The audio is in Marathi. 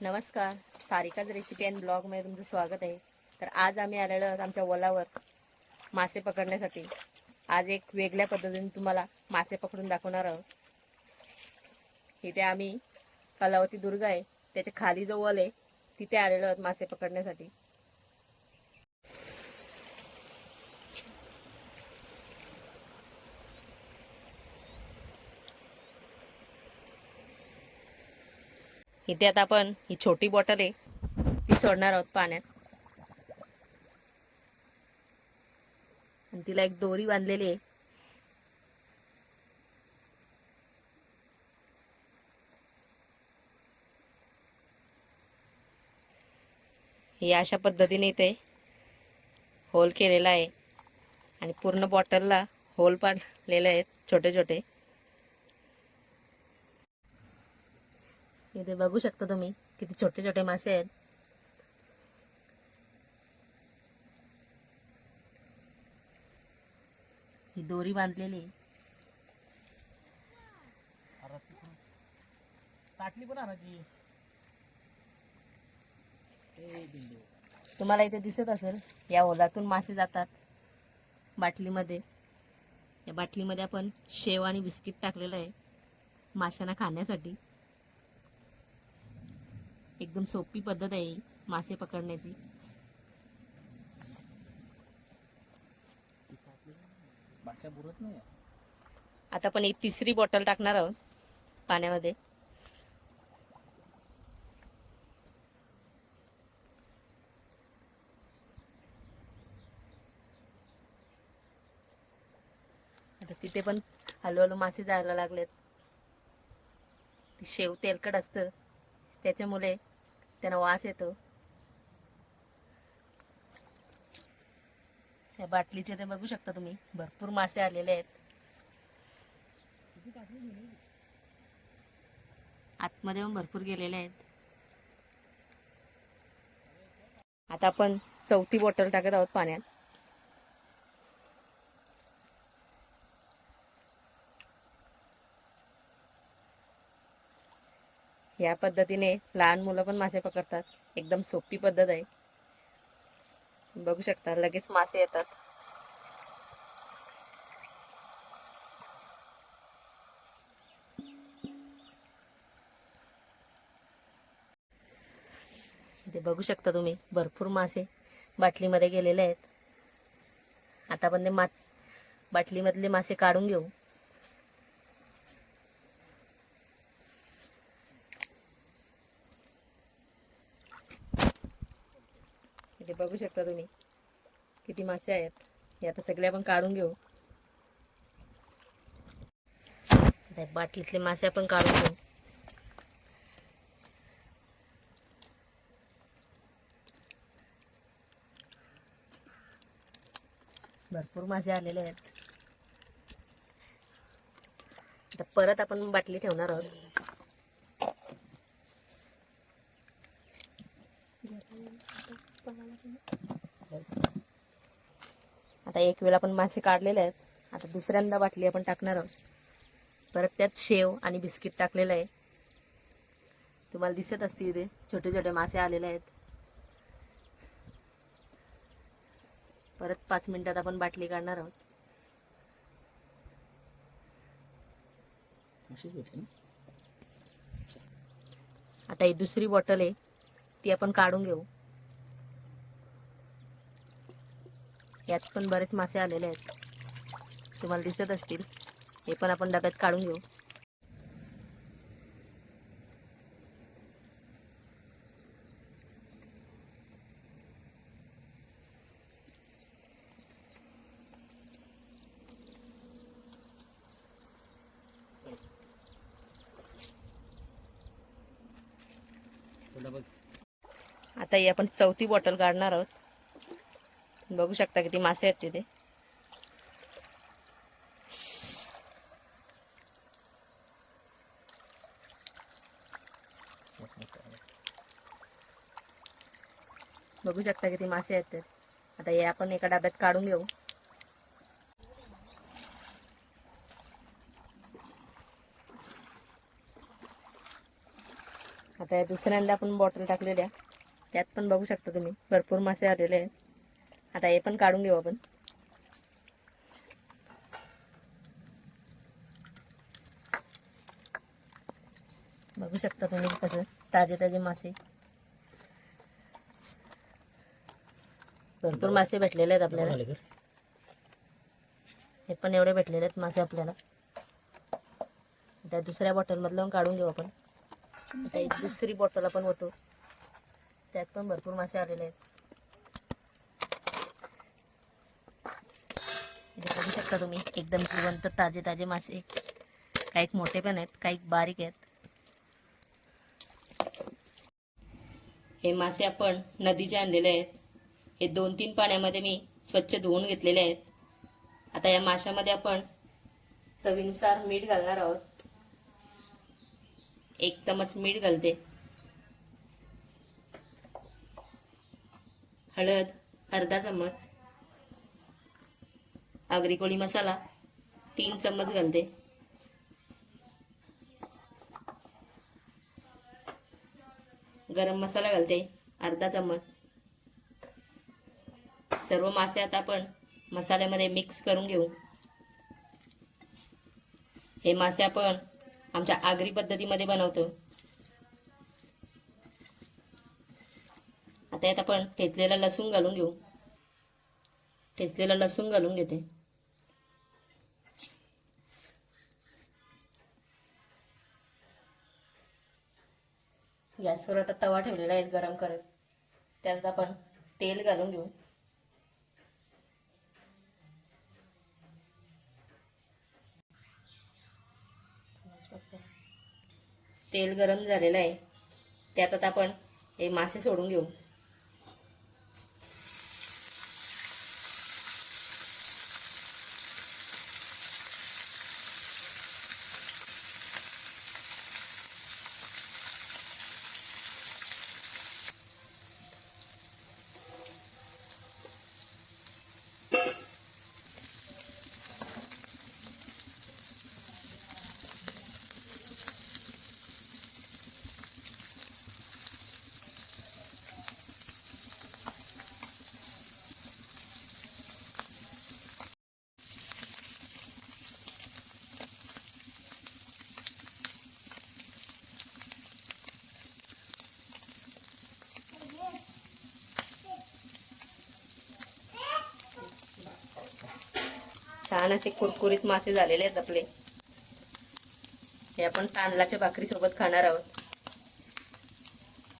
नमस्कार. सारिकाच रेसिपी अँड ब्लॉगमध्ये तुमचं स्वागत आहे. तर आज आम्ही आलेलो आहोत आमच्या वलावर मासे पकडण्यासाठी. आज एक वेगळ्या पद्धतीने तुम्हाला मासे पकडून दाखवणार आहोत. इथे आम्ही कलावती दुर्ग आहे. त्याच्याखाली जो वल आहे तिथे आलेलो आहोत मासे पकडण्यासाठी. इथे आता आपण ही छोटी बॉटल आहे ती सोडणार आहोत पाण्यात. आणि तिला एक दोरी बांधलेली आहे. हे अशा पद्धतीने इथे होल केलेला आहे. आणि पूर्ण बॉटलला होल पाडलेले आहेत छोटे छोटे इथे बघू शकता तुम्ही किती छोटे छोटे मासे आहेत. ही दोरी बांधलेली तुम्हाला इथे दिसत असेल या ओलातून मासे जातात बाटलीमध्ये. या बाटलीमध्ये आपण शेव आणि बिस्किट टाकलेलं आहे माशांना खाण्यासाठी. एकदम सोपी पद्धत आहे मासे पकडण्याची. आता आपण एक तिसरी बॉटल टाकणार आहोत पाण्यामध्ये. आता तिथे पण हळूहळू मासे जायला लागलेत. ती शेव तेलकट असतं. त्याच्यामुळे त्यांना वास येतो. या बाटलीचे ते बघू शकता तुम्ही. भरपूर मासे आलेले आहेत. आतमध्ये पण भरपूर गेलेले आहेत. आता आपण चौथी बॉटल टाकत आहोत पाण्यात. या पद्धतीने लहान मुलं पण मासे पकडतात. एकदम सोपी पद्धत आहे. बघू शकता लगेच मासे येतात. इथे बघू शकता तुम्ही भरपूर मासे बाटलीमध्ये गेलेले आहेत. आता पण ते मा बाटलीमधले मासे काढून घेऊ. बघू शकता तुम्ही. किती मासे आहेत. हे आता सगळे आपण काढून घेऊ. बाटलीतले मासे आपण काढून घेऊ. भरपूर मासे आलेले आहेत. आता परत आपण बाटली ठेवणार आहोत. आता एक वेळा आपण मासे काढलेले आहेत. आता दुसऱ्यांदा बाटली आपण टाकणार आहोत. परत त्यात शेव आणि बिस्किट टाकलेलं आहे. तुम्हाला दिसत असतील इथे छोटे छोटे मासे आलेले आहेत. परत पाच मिनिटात आपण बाटली काढणार आहोत. आता ही दुसरी बॉटल आहे. ती आपण काढून घेऊ. यात पण बरेच मासे आलेले आहेत. तुम्हाला दिसत असतील. हे पण आपण डब्यात काढून घेऊ. बघ. आता ही आपण चौथी बॉटल काढणार आहोत. बघू शकता किती मासे आहेत तिथे. बघू शकता किती मासे आहेत ते. आता हे आपण एका डब्यात काढून घेऊ. आता दुसऱ्यांदा आपण बॉटल टाकलेल्या. त्यात पण बघू शकता तुम्ही. भरपूर मासे आलेले आहेत. आता हे पण काढून घेऊ आपण. बघू शकता तुम्ही कसं ताजे ताजे मासे. भरपूर मासे भेटलेले आहेत आपल्याला. हे पण एवढे भेटलेले आहेत मासे आपल्याला. त्या दुसऱ्या बॉटलमधलं काढून घेऊ आपण. दुसरी बॉटल आपण होतो. त्यात पण भरपूर मासे आलेले आहेत. बघू शकता तुम्ही एकदम जिवंत ताजे ताजे मासे. काही मोठे पण आहेत काही बारीक आहेत. हे मासे आपण नदीचे आणलेले आहेत. हे दोन तीन पाण्यामध्ये मी स्वच्छ धुवून घेतलेले आहेत. आता या माशामध्ये आपण चवीनुसार मीठ घालणार आहोत. एक चमच मीठ घालते. हळद अर्धा चम्मच आगरी कोळी मसाला तीन चम्मच घालते. गरम मसाला घालते अर्धा चम्मच. सर्व मासे आता आपण मसाल्यामध्ये मिक्स करून घेऊ. हे मासे आपण आमच्या आगरी पद्धतीमध्ये बनवतो. आता यात आपण ठेचलेला लसूण घालून घेऊ. ठेचलेला लसूण घालून घेते. गॅसवर आता तवा ठेवलेला आहे गरम करत. त्यात आपण तेल घालून घेऊ. तेल गरम झालेलं आहे. त्यात आता आपण हे मासे सोडून घेऊ. छान असे कुरकुरीत मासे झालेले आहेत आपले. हे आपण तांदळाच्या भाकरी सोबत खाणार आहोत.